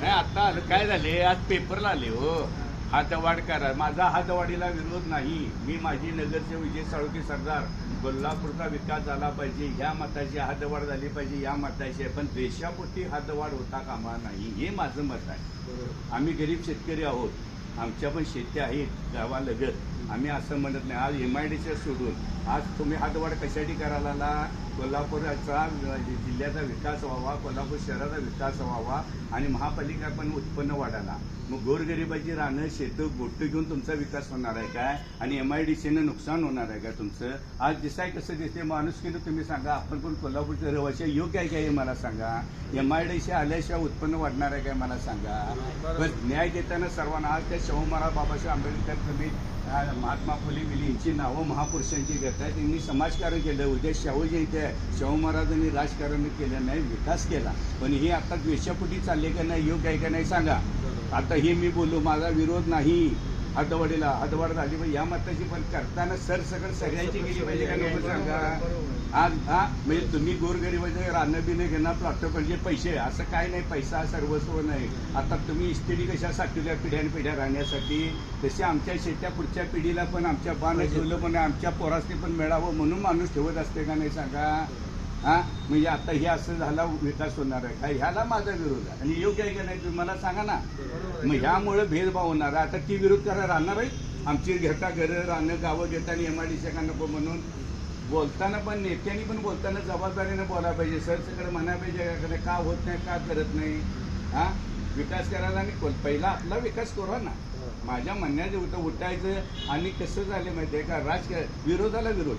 नाही आता आलं. काय झाले? आज पेपरला आले हो. हातवाड करा. माझा हातवाडीला विरोध नाही. मी माझी नगरचे विजय साळुके सरदार. कोल्हापूरचा विकास झाला पाहिजे. ह्या मताची हातवाड झाली पाहिजे या मताची आहे. पण देशापुरती हातवाड होता कामा नाही. हे माझं मत आहे. आम्ही गरीब शेतकरी आहोत. आमच्या पण शेती आहेत गावालगत. आम्ही असं म्हणत नाही. आज एम आय डीच्या सोडून आज तुम्ही हातवाड कशासाठी करायला आला? कोल्हापूरचा म्हणजे जिल्ह्याचा विकास व्हावा कोल्हापूर शहराचा विकास व्हावा आणि महापालिका पण उत्पन्न वाढायला. मग गोरगरिबाची रानं शेतं गोष्ट घेऊन तुमचा विकास होणार आहे काय? आणि एम आय डी सीनं नुकसान होणार आहे का तुमचं? आज दिसाय कसं दिसते माणूस केलं तुम्ही सांगा आपण पण कोल्हापूरचे रहिवासी योग्य आहे काय हे मला सांगा? एम आय डी सी आल्याशिवाय उत्पन्न वाढणार आहे काय मला सांगा? बस न्याय देताना सर्वांना आज त्या शाहू महाराज बाबासाहेब आंबेडकर तुम्ही महात्मा फुले विली यांची नावं महापुरुषांची घेताय त्यांनी समाजकारण केलं. उद्या शाहू जयंती आहे. शाहू महाराजांनी राजकारण केलं नाही विकास केला. पण हे आता द्वेषापोटी चालले का नाही योग्य आहे का नाही सांगा. आता हे मी बोललो माझा विरोध नाही. हदवाडीला हदवाड झाली या मताची पण करताना सरसकट सगळ्यांची गेली पाहिजे का नको सांगा? आज हा म्हणजे तुम्ही गोरगरीबाचे रानं बिनं घेणार प्लॉट म्हणजे पैसे असं काय नाही पैसा सर्वस्व नाही. आता तुम्ही इस्त्री कशा साठवल्या पिढ्यान पिढ्या राहण्यासाठी तसे आमच्या शेत्या पुढच्या पिढीला पण आमच्या बाण ठेवलं पण आमच्या पोरासने पण मिळावं म्हणून माणूस ठेवत असते का नाही सांगा? हा? म्हणजे आता हे असं झाला विकास होणार आहे. काय ह्याला माझा विरोध आहे. आणि योग्य आहे का नाही तुम्ही मला सांगा ना. मग ह्यामुळे भेदभाव होणार आहे. आता ती विरोध करा राहणार आहे. आमची घेता घरं राहणं गावं घेताना एम आय डी सी नको म्हणून. बोलताना पण नेत्यांनी पण बोलताना जबाबदारीने बोलायला पाहिजे. सरसकडे म्हणा पाहिजे का का होत नाही का करत नाही. हा? विकास करायला आणि पहिला आपला विकास करू ना. माझ्या म्हणण्याचं होतं उठायचं आणि कसं झालं माहिती आहे का? राजकारण विरोधाला विरोध.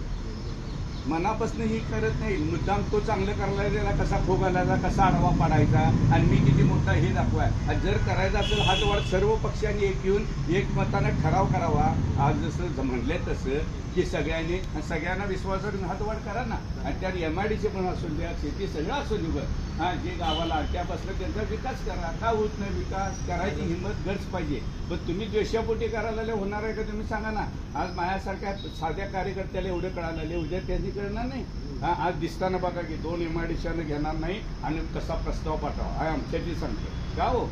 मनापासून ही करत नाही. मुद्दाम तो चांगलं करायला त्याला कसा खो घालायचा कसा आडवा पाडायचा आणि मी किती मोठा हे दाखवाय. आणि जर करायचा असेल हातवाड सर्व पक्षांनी एक येऊन एकमतानं ठराव करावा. आज जसं म्हटलंय म्हणले तसं की सगळ्यांनी आणि सगळ्यांना विश्वासात हातवाड करा ना. आणि त्यात एम आय डी सी पण असू द्या शेती सगळं असू दे बरं. हा जे गावाला त्यापासून त्यांचा विकास करा. का होत नाही विकास करायची हिंमत गरज पाहिजे. पण तुम्ही द्वेषापोटी करायला होणार आहे का तुम्ही सांगा ना. आज माझ्यासारख्या साध्या कार्यकर्त्याला एवढं कळायला आले उद्या त्यांनी कळणार नाही. हा आज दिसताना बघा की दोन एम आय घेणार नाही आणि कसा प्रस्ताव पाठवा. हा आमच्याची सांगतो का हो?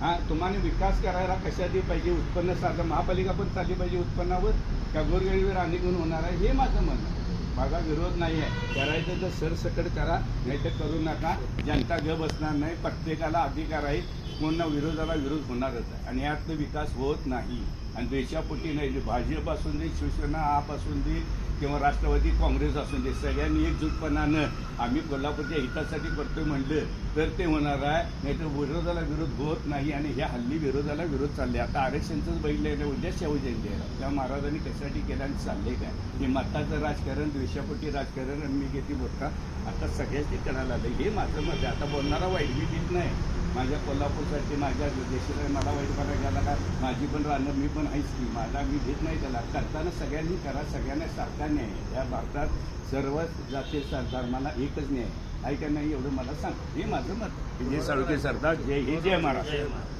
हा तुम्हाला विकास करायला कशासाठी पाहिजे? उत्पन्न साधन महापालिका पण चालली पाहिजे उत्पन्नावर? का गोरगरीब राणी घेऊन होणार आहे? हे माझं म्हणणं आहे. माझा विरोध नाही आहे करायचं तर सरसकट करा नाही तर करू नका. जनता ग बसणार नाही. प्रत्येकाला अधिकार आहे. पुन्हा विरोधाला विरोध होणारच आहे. आणि यातनं विकास होत नाही. आणि देशापोटी नाही. भाजप असून दे शिवसेना आप असून दे किंवा राष्ट्रवादी काँग्रेस असून दे सगळ्यांनी एकजूटपणानं आम्ही कोल्हापूरच्या हितासाठी करतोय म्हणलं तर ते होणार आहे. नाही तर विरोधाला विरोध होत नाही आणि ह्या हल्ली विरोधाला विरोध चालले. आता आरक्षणचंच बघितलं नाही उद्या शिवजयंती आहे. त्या महाराजांनी कशासाठी केलं आणि चालले काय? हे मताचं राजकारण द्वेषापोटी राजकारण आणि मी घेते बोलता आता सगळ्यांची करायला आलं. हे माझं मत आहे आता बोलणारा वाईट मी नाही. माझ्या कोल्हापूरसाठी माझ्या देशाला मला वाईट बघायला गेला का? माझी पण राहणं मी पण आहेच की माझा मी घेत नाही त्याला. करताना सगळ्यांनी करा सगळ्यांना सारखा न्याय आहे. या भारतात सर्वच जाती धर्माला एकच न्याय आहे. का नाही एवढं मला सांग. हे माझं मत. विजय साळुके सरदार. जय हे जय महाराष्ट्र.